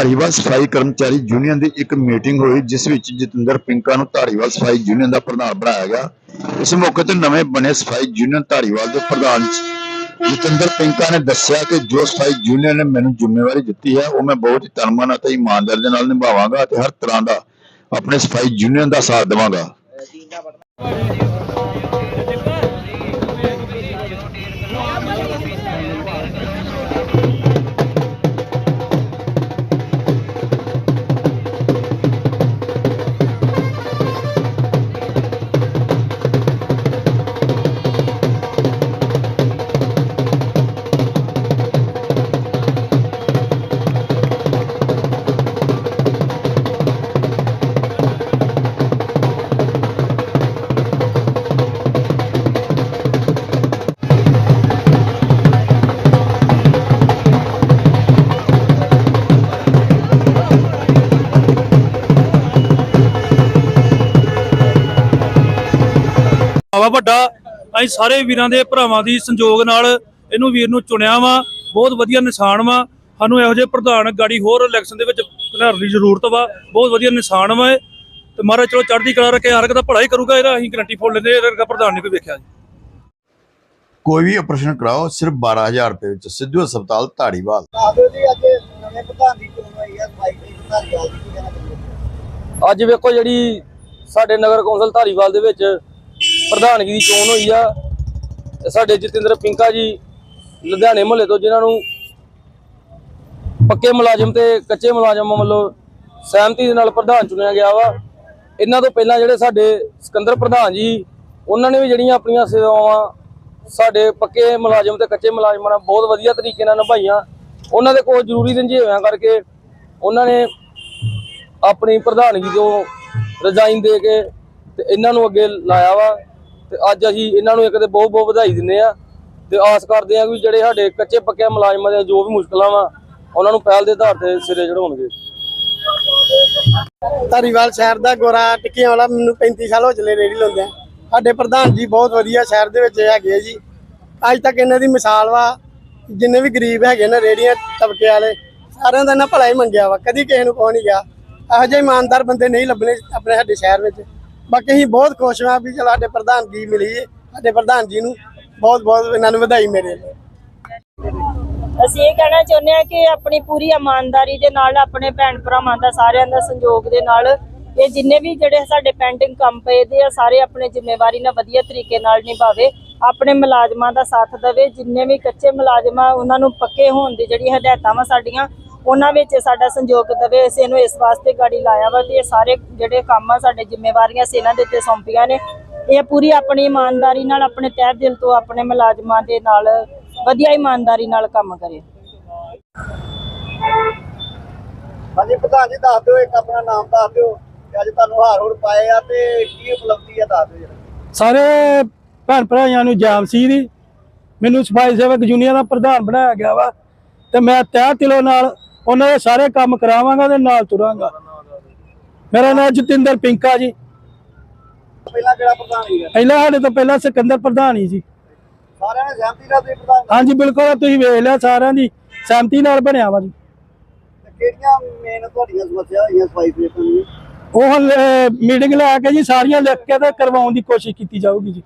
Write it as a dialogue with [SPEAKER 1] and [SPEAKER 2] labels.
[SPEAKER 1] ਧਾਰੀਵਾਲ ਸਫ਼ਾਈ ਕਰਮਚਾਰੀ ਯੂਨੀਅਨ ਦੀ ਇੱਕ ਮੀਟਿੰਗ ਹੋਈ, ਜਿਸ ਵਿੱਚ ਜਤਿੰਦਰ ਪਿੰਕਾ ਨੂੰ ਧਾਰੀਵਾਲ ਸਫ਼ਾਈ ਯੂਨੀਅਨ ਦਾ ਪ੍ਰਧਾਨ ਬਣਾਇਆ ਗਿਆ। ਇਸ ਮੌਕੇ ਤੇ ਨਵੇਂ ਬਣੇ ਸਫ਼ਾਈ ਯੂਨੀਅਨ ਧਾਰੀਵਾਲ ਦੇ ਪ੍ਰਧਾਨ ਜਤਿੰਦਰ ਪਿੰਕਾ ਨੇ ਦੱਸਿਆ ਕਿ ਜੋ ਸਫ਼ਾਈ ਯੂਨੀਅਨ ਨੇ ਮੈਨੂੰ ਜ਼ਿੰਮੇਵਾਰੀ ਦਿੱਤੀ ਹੈ, ਉਹ ਮੈਂ ਬਹੁਤ ਹੀ ਤਨਮਨ ਅਤੇ ਇਮਾਨਦਾਰੀ ਦੇ ਨਾਲ ਨਿਭਾਵਾਂਗਾ ਅਤੇ ਹਰ ਤਰ੍ਹਾਂ ਦਾ ਆਪਣੇ ਸਫ਼ਾਈ ਯੂਨੀਅਨ ਦਾ ਸਾਥ ਦੇਵਾਂਗਾ।
[SPEAKER 2] ਆਵਾ ਵੱਡਾ ਅਸੀਂ ਸਾਰੇ ਵੀਰਾਂ ਦੇ ਭਰਾਵਾਂ ਦੀ ਸੰਯੋਗ ਨਾਲ ਇਹਨੂੰ ਵੀਰ ਨੂੰ ਚੁਣਿਆ ਵਾ ਬਹੁਤ ਵਧੀਆ ਨਿਸ਼ਾਨ ਵਾ। ਸਾਨੂੰ ਇਹੋ ਜਿਹੇ ਪ੍ਰਧਾਨ ਗਾੜੀ ਹੋਰ ਇਲੈਕਸ਼ਨ ਦੇ ਵਿੱਚ ਘਲਾਉਣ ਦੀ ਜ਼ਰੂਰਤ ਵਾ ਬਹੁਤ ਵਧੀਆ ਨਿਸ਼ਾਨ ਵਾ ਤੇ ਮਹਾਰਾਜ ਚਲੋ ਚੜ੍ਹਦੀ ਕਲਾ ਰੱਖੇ ਹਰ ਇੱਕ ਦਾ ਭਲਾ ਹੀ ਕਰੂਗਾ ਇਹਦਾ ਅਸੀਂ ਗਰੰਟੀ ਫੋੜ ਲੈਂਦੇ ਇਹਦਾ ਵਰਗਾ ਪ੍ਰਧਾਨ ਨਹੀਂ ਕੋਈ ਵੇਖਿਆ ਜੀ।
[SPEAKER 1] ਕੋਈ ਵੀ ਆਪਰੇਸ਼ਨ ਕਰਾਓ ਸਿਰਫ 12000 ਰੁਪਏ ਵਿੱਚ ਸਿੱਧੂ ਹਸਪਤਾਲ ਧਾਰੀਵਾਲ
[SPEAKER 3] ਆਦੋ ਜੀ ਅੱਜ ਨਵੇਂ ਪ੍ਰਧਾਨ ਦੀ ਚੋਣ ਹੋਈ ਹੈ ਸਫ਼ਾਈ ਦੀ ਧਾਰੀਵਾਲ ਦੀ ਕੀ ਕਹਿਣਾ ਚਾਹੁੰਦੇ ਹੋ?
[SPEAKER 4] ਅੱਜ ਵੇਖੋ ਜਿਹੜੀ ਸਾਡੇ ਨਗਰ ਕੌਂਸਲ ਧਾਰੀਵਾਲ ਦੇ ਵਿੱਚ ਪ੍ਰਧਾਨਗੀ ਦੀ ਚੋਣ ਹੋਈ ਆ ਤੇ ਸਾਡੇ ਜਤਿੰਦਰ ਪਿੰਕਾ ਜੀ ਲੁਧਿਆਣੇ ਮੁਹੱਲੇ ਤੋਂ, ਜਿਨ੍ਹਾਂ ਨੂੰ ਪੱਕੇ ਮੁਲਾਜ਼ਮ ਤੇ ਕੱਚੇ ਮੁਲਾਜ਼ਮ ਵੱਲੋਂ ਸਹਿਮਤੀ ਦੇ ਨਾਲ ਪ੍ਰਧਾਨ ਚੁਣਿਆ ਗਿਆ ਵਾ। ਇਹਨਾਂ ਤੋਂ ਪਹਿਲਾਂ ਜਿਹੜੇ ਸਾਡੇ ਸਿਕੰਦਰ ਪ੍ਰਧਾਨ ਜੀ, ਉਹਨਾਂ ਨੇ ਵੀ ਜਿਹੜੀਆਂ ਆਪਣੀਆਂ ਸੇਵਾਵਾਂ ਸਾਡੇ ਪੱਕੇ ਮੁਲਾਜ਼ਮ ਤੇ ਕੱਚੇ ਮੁਲਾਜ਼ਮਾਂ ਨਾਲ ਬਹੁਤ ਵਧੀਆ ਤਰੀਕੇ ਨਾਲ ਨਿਭਾਈਆਂ। ਉਹਨਾਂ ਦੇ ਕੋਲ ਜ਼ਰੂਰੀ ਰੰਝੇਵਿਆਂ ਕਰਕੇ ਉਹਨਾਂ ਨੇ ਆਪਣੀ ਪ੍ਰਧਾਨਗੀ ਤੋਂ ਰਿਜ਼ਾਈਨ ਦੇ ਕੇ ਤੇ ਇਹਨਾਂ ਨੂੰ ਅੱਗੇ ਲਾਇਆ ਵਾ। ਤੇ ਅੱਜ ਅਸੀਂ ਇਹਨਾਂ ਨੂੰ ਇੱਕ ਤੇ ਬਹੁਤ ਬਹੁਤ ਵਧਾਈ ਦਿੰਦੇ ਆ ਤੇ ਆਸ ਕਰਦੇ ਆ ਕਿ ਜਿਹੜੇ ਸਾਡੇ ਕੱਚੇ ਪੱਕੇ ਮੁਲਾਜ਼ਮਾਂ ਦੀਆਂ ਜੋ ਵੀ ਮੁਸ਼ਕਲਾਂ ਵਾ, ਉਹਨਾਂ ਨੂੰ ਪਹਿਲ ਦੇ ਆਧਾਰ ਤੇ ਸਿਰੇ ਚੜਾਉਣਗੇ
[SPEAKER 3] ਧਾਰੀਵਾਲ ਸ਼ਹਿਰ ਦਾ ਗੋਰਾ ਟਿੱਕੀਆਂ ਵਾਲਾ ਮੈਨੂੰ 35 ਸਾਲ ਹੋ ਚਲੇ ਰੇੜੀ ਲਾਉਂਦੇ ਆ ਸਾਡੇ ਪ੍ਰਧਾਨ ਜੀ ਬਹੁਤ ਵਧੀਆ ਸ਼ਹਿਰ ਦੇ ਵਿੱਚ ਹੈਗੇ ਆ ਜੀ। ਅੱਜ ਤੱਕ ਇਹਨਾਂ ਦੀ ਮਿਸਾਲ ਵਾ, ਜਿੰਨੇ ਵੀ ਗਰੀਬ ਹੈਗੇ ਨੇ ਰੇੜੀਆਂ ਤਬਕੇ ਵਾਲੇ, ਸਾਰਿਆਂ ਦਾ ਇਹਨਾਂ ਭਲਾ ਹੀ ਮੰਗਿਆ ਵਾ, ਕਦੀ ਕਿਸੇ ਨੂੰ ਕੋਈ ਨਹੀਂ ਗਿਆ। ਇਹੋ ਜਿਹੇ ਇਮਾਨਦਾਰ ਬੰਦੇ ਨਹੀਂ ਲੱਭਣੇ ਆਪਣੇ ਸਾਡੇ ਸ਼ਹਿਰ ਵਿੱਚ। ਬਾਕੀ ਅਸੀਂ ਬਹੁਤ ਖੁਸ਼ ਹਾਂ ਵੀ ਚਲੋ ਸਾਡੇ ਪ੍ਰਧਾਨ ਜੀ ਮਿਲੀ ਹੈ ਸਾਡੇ ਪ੍ਰਧਾਨ ਜੀ ਨੂੰ ਬਹੁਤ ਬਹੁਤ ਇਹਨਾਂ ਨੂੰ ਵਧਾਈ ਮੇਰੇ ਲਈ।
[SPEAKER 5] ਅਸੀਂ ਇਹ ਕਹਿਣਾ ਚਾਹੁੰਦੇ ਹਾਂ ਕਿ ਆਪਣੀ ਪੂਰੀ ਇਮਾਨਦਾਰੀ ਦੇ ਨਾਲ ਆਪਣੇ ਭੈਣ ਭਰਾਵਾਂ ਦਾ ਸਾਰਿਆਂ ਦਾ ਸੰਯੋਗ ਦੇ ਨਾਲ ਇਹ ਜਿੰਨੇ ਵੀ ਜਿਹੜੇ ਸਾਡੇ ਪੈਂਡਿੰਗ ਕੰਮ ਪਏ ਦੇ ਆ, ਸਾਰੇ ਆਪਣੇ ਜ਼ਿੰਮੇਵਾਰੀ ਨਾਲ ਵਧੀਆ ਤਰੀਕੇ ਨਾਲ ਨਿਭਾਵੇ, ਆਪਣੇ ਮੁਲਾਜ਼ਮਾਂ ਦਾ ਸਾਥ ਦੇਵੇ, ਜਿੰਨੇ ਵੀ ਕੱਚੇ ਮੁਲਾਜ਼ਮਾਂ ਉਹਨਾਂ ਨੂੰ ਪੱਕੇ ਹੋਣ ਦੀ ਜਿਹੜੀ ਹਦਾਇਤਾਂ ਵਾ ਸਾਡੀਆਂ ਉਹਨਾਂ ਵਿੱਚ ਸਾਡਾ ਸੰਯੋਗ ਦੇਵੇ ਅਸੀਂ ਇਹਨੂੰ ਇਸ ਵਾਸਤੇ ਗਾੜੀ ਲਾਇਆ ਵਾ ਤੇ ਇਹ ਸਾਰੇ ਜਿਹੜੇ ਕੰਮ ਆ ਸਾਡੇ ਜ਼ਿੰਮੇਵਾਰੀਆਂ ਸੀ ਇਹਨਾਂ ਦੇ ਉੱਤੇ ਸੌਂਪੀਆਂ ਨੇ। ਇਹ ਪੂਰੀ ਆਪਣੀ ਇਮਾਨਦਾਰੀ ਨਾਲ ਆਪਣੇ ਤਹਿ ਦਿਲ ਤੋਂ ਆਪਣੇ ਮੁਲਾਜ਼ਮਾਂ ਦੇ ਨਾਲ ਵਧੀਆ ਇਮਾਨਦਾਰੀ ਨਾਲ ਕੰਮ ਕਰੇ।
[SPEAKER 3] ਹਾਂਜੀ ਪ੍ਰਧਾਨ ਜੀ ਦੱਸ ਦਿਓ ਇੱਕ ਆਪਣਾ ਨਾਮ ਦੱਸ ਦਿਓ ਅੱਜ ਤੁਹਾਨੂੰ ਹਾਰ ਹੋਰ ਪਾਏ ਆ ਤੇ ਕੀ ਉਪਲਬਧੀ ਆ ਦੱਸ ਦਿਓ
[SPEAKER 2] ਸਾਰੇ ਭੈਣ ਭਰਾਵਾਂ ਨੂੰ ਜਾਮ ਸੀ ਦੀ। ਮੈਨੂੰ ਸਫ਼ਾਈ ਸੇਵਕ ਯੂਨੀਅਨ ਦਾ ਪ੍ਰਧਾਨ ਬਣਾਇਆ ਗਿਆ ਵਾ ਤੇ ਮੈਂ ਤਹਿ ਦਿਲੋਂ ਨਾਲ ਉਹਨਾਂ ਦੇ ਸਾਰੇ ਕੰਮ ਕਰਾਵਾਂਗਾ ਤੇ ਨਾਲ ਤੁਰਾਂਗਾ। ਮੇਰਾ ਨਾਮ ਜਤਿੰਦਰ ਪਿੰਕਾ ਜੀ।
[SPEAKER 3] ਪਹਿਲਾਂ ਕਿਹੜਾ ਪ੍ਰਧਾਨ ਸੀਗਾ?
[SPEAKER 2] ਪਹਿਲਾਂ ਸਾਡੇ ਤੋਂ ਪਹਿਲਾਂ ਸਿਕੰਦਰ ਪ੍ਰਧਾਨ ਹੀ ਜੀ
[SPEAKER 3] ਸਾਰਿਆਂ ਨੇ ਸਹਿਮਤੀ ਨਾਲ ਤੁਸੀਂ ਪ੍ਰਧਾਨ
[SPEAKER 2] ਹਾਂਜੀ ਬਿਲਕੁਲ ਤੁਸੀਂ ਵੇਖ ਲਿਆ ਸਾਰਿਆਂ ਦੀ ਸਹਿਮਤੀ ਨਾਲ ਬਣਿਆ ਵਾ ਜੀ।
[SPEAKER 3] ਤੇ ਕਿਹੜੀਆਂ ਮੇਨ ਤੁਹਾਡੀਆਂ ਸਮੱਸਿਆ ਹੋਈਆਂ ਸਫ਼ਾਈ ਸੇਵਕਾਂ ਦੀਆਂ?
[SPEAKER 2] ਉਹ ਮੀਟਿੰਗ ਲੈ ਕੇ ਜੀ ਸਾਰੀਆਂ ਲਿਖ ਕੇ ਤੇ ਕਰਵਾਉਣ ਦੀ ਕੋਸ਼ਿਸ਼ ਕੀਤੀ ਜਾਊਗੀ ਜੀ।